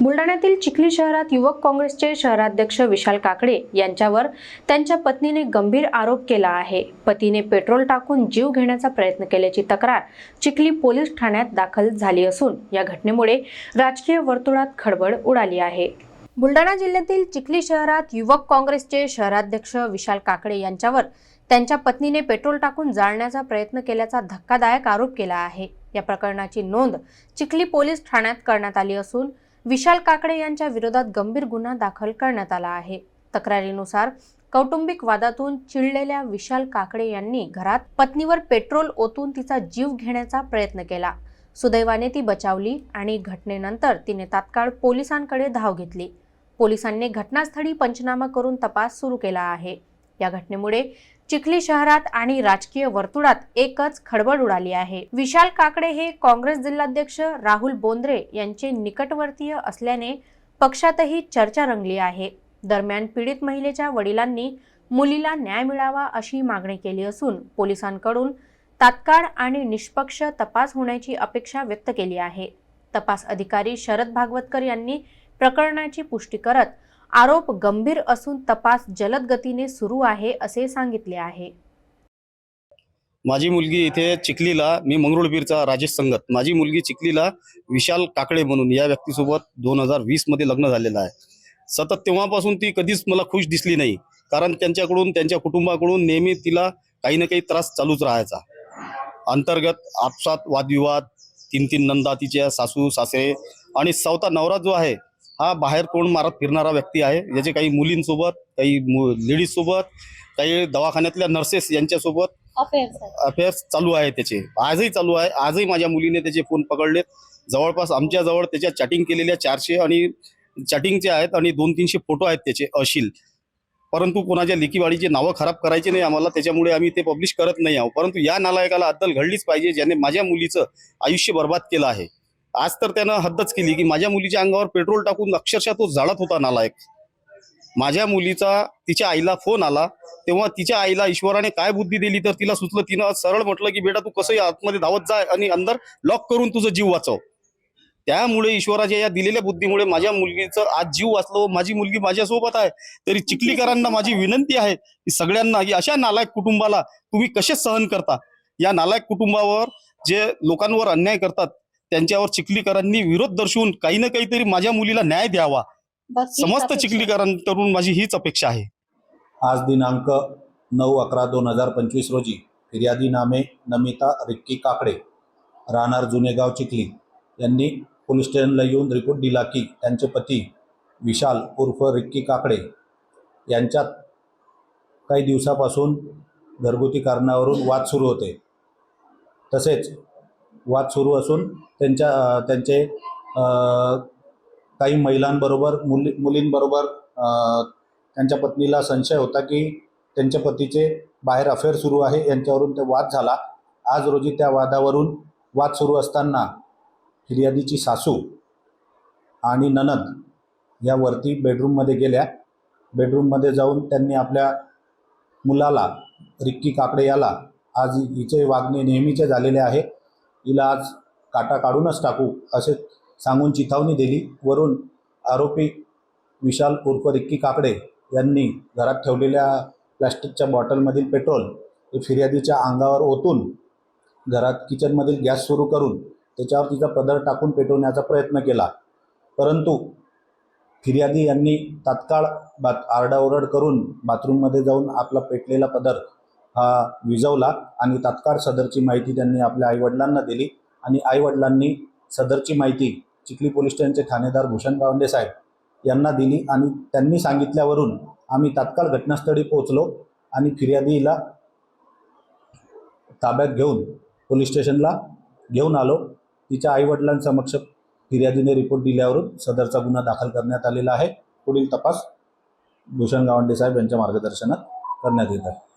बुलढाण्यातील चिखली शहरात युवक काँग्रेसचे शहराध्यक्ष विशाल काकडे यांच्यावर त्यांच्या पत्नीने गंभीर आरोप केला आहे. पतीने पेट्रोल टाकून जीव घेण्याचा प्रयत्न केल्याची तक्रार चिखली पोलीस ठाण्यात दाखल झाली असून या घटनेमुळे राजकीय वर्तुळात खळबळ उडाली आहे. बुलढाणा जिल्ह्यातील चिखली शहरात युवक काँग्रेसचे शहराध्यक्ष विशाल काकडे यांच्यावर त्यांच्या पत्नीने पेट्रोल टाकून जाळण्याचा प्रयत्न केल्याचा धक्कादायक आरोप केला आहे. या प्रकरणाची नोंद चिखली पोलीस ठाण्यात करण्यात आली असून विशाल काकडे यांच्या विरोधात गंभीर गुन्हा दाखल करण्यात आला आहे. तक्रारीनुसार कौटुंबिक वादातून चिडलेल्या विशाल काकडे यांनी घरात पत्नीवर पेट्रोल ओतून तिचा जीव घेण्याचा प्रयत्न केला. सुदैवाने ती बचावली आणि घटनेनंतर तिने तात्काळ पोलिसांकडे धाव घेतली. पोलिसांनी घटनास्थळी पंचनामा करून तपास सुरू केला आहे. या घटनेमुळे चिखली शहरात आणि राजकीय वर्तुळात एकच खळबळ उडाली आहे. विशाल काकडे हे काँग्रेस जिल्हाध्यक्ष राहुल बोंद्रे यांचे निकटवर्तीय असल्याने पक्षातही चर्चा रंगली आहे. दरम्यान पीडित महिलेच्या वडिलांनी मुलीला न्याय मिळावा अशी मागणी केली असून पोलिसांकडून तात्काळ आणि निष्पक्ष तपास होण्याची अपेक्षा व्यक्त केली आहे. तपास अधिकारी शरद भागवतकर यांनी प्रकरणाची पुष्टी करत आरोप गंभीर असून तपास जलद गतीने सुरू आहे असे सांगितले आहे. माझी मुलगी इथे चिखलीला मी मंगरुळपीरचा राजेश संगत. माझी मुलगी चिखलीला विशाल काकडे म्हणून या व्यक्तीसोबत दोन हजार वीसमध्ये लग्न झालेलं आहे. सतत तेव्हापासून ती कधीच मला खुश दिसली नाही कारण त्यांच्याकडून त्यांच्या कुटुंबाकडून नेहमी तिला काही ना काही त्रास चालूच राहायचा. अंतर्गत आपसात वादविवाद तीन तीन नंदा तिच्या सासू सासरे आणि सावता नवरा जो आहे हा बाहेर तोंड मारत फिरणारा व्यक्ती आहे. याचे काही मुलींसोबत काही लेडीज सोबत काही दवाखान्यातल्या नर्सेस यांच्यासोबत अफेअर्स चालू आहे त्याचे. आजही चालू आहे. आजही माझ्या मुलीने त्याचे फोन पकडलेत. जवळपास आमच्या जवळ त्याच्या चॅटिंग केलेल्या चारशे आणि चॅटिंगचे आहेत आणि दोन तीनशे फोटो आहेत त्याचे अशील. परंतु कोणाच्या लेकीवाडीची नावं खराब करायची नाही आम्हाला. त्याच्यामुळे आम्ही ते पब्लिश करत नाही आहोत. परंतु या नालायकाला अद्दल घडलीच पाहिजे ज्याने माझ्या मुलीचं आयुष्य बर्बाद केलं आहे. आज तर त्यानं हद्दच केली की माझ्या मुलीच्या अंगावर पेट्रोल टाकून अक्षरशः तो जाळत होता नालायक. माझ्या मुलीचा तिच्या आईला फोन आला तेव्हा तिच्या आईला ईश्वराने काय बुद्धी दिली तर तिला सुचलं? तिनं सरळ म्हटलं की बेटा तू कसंही आतमध्ये धावत जाय आणि अंदर लॉक करून तुझं जीव वाचव. त्यामुळे ईश्वराच्या या दिलेल्या बुद्धीमुळे माझ्या मुलगीचं आज जीव वाचलो. माझी मुलगी माझ्यासोबत आहे. तरी चिखलीकरांना माझी विनंती आहे की सगळ्यांना की अशा नालायक कुटुंबाला तुम्ही कसे सहन करता? या नालायक कुटुंबावर जे लोकांवर अन्याय करतात त्यांच्यावर चिखलीकरांनी विरोध दर्शवून काही ना काहीतरी माझ्या मुलीला न्याय द्यावा. समस्त चिखलीकरांकडून माझी हीच अपेक्षा आहे. आज दिनांक नऊ अकरा दोन हजार पंचवीस रोजी फिर्यादी नामे नमिता रिक्की काकडे राहणार जुनेगाव चिखली यांनी पोलीस स्टेशनला येऊन रिपोर्ट दिला की त्यांचे पती विशाल उर्फ रिक्की काकडे यांच्यात काही दिवसापासून घरगुती कारणावरून वाद सुरू होते. तसेच वाद सुरू असून त्यांच्या त्यांचे काही महिलांबरोबर मुली मुलींबरोबर त्यांच्या पत्नीला संशय होता की त्यांच्या पतीचे बाहेर अफेअर सुरू आहे यांच्यावरून ते वाद झाला. आज रोजी त्या वादावरून वाद सुरू असताना फिर्यादीची सासू आणि ननद या वरती बेडरूममध्ये गेल्या. बेडरूममध्ये जाऊन त्यांनी आपल्या मुलाला रिक्की काकडे याला आज हिचे वागणे नेहमीचे झालेले आहे. हिला आज काटा काढूनच टाकू असे सांगून चिथावणी दिली. वरून आरोपी विशाल उर्फ रिक्की काकडे यांनी घरात ठेवलेल्या प्लॅस्टिकच्या बॉटलमधील पेट्रोल हे फिर्यादीच्या अंगावर ओतून घरात किचनमधील गॅस सुरू करून त्याच्यावर तिचा पदर टाकून पेटवण्याचा प्रयत्न केला. परंतु फिर्यादी यांनी तात्काळ बात आरडाओरड करून बाथरूममध्ये जाऊन आपला पेटलेला पदर हा विझवला आणि तात्काळ सदरची माहिती त्यांनी आपल्या आईवडिलांना दिली. आणि आईवडिलांनी सदरची माहिती चिखली पोलीस स्टेशनचे ठाणेदार भूषण गावंडे साहेब यांना दिली आणि त्यांनी सांगितल्यावरून आम्ही तात्काळ घटनास्थळी पोहोचलो आणि फिर्यादीला ताब्यात घेऊन पोलीस स्टेशनला घेऊन आलो. तिच्या आईवडिलांसमक्ष फिर्यादीने रिपोर्ट दिल्यावरून सदरचा गुन्हा दाखल करण्यात आलेला आहे. पुढील तपास भूषण गावंडे साहेब यांच्या मार्गदर्शनात करण्यात येत आहे.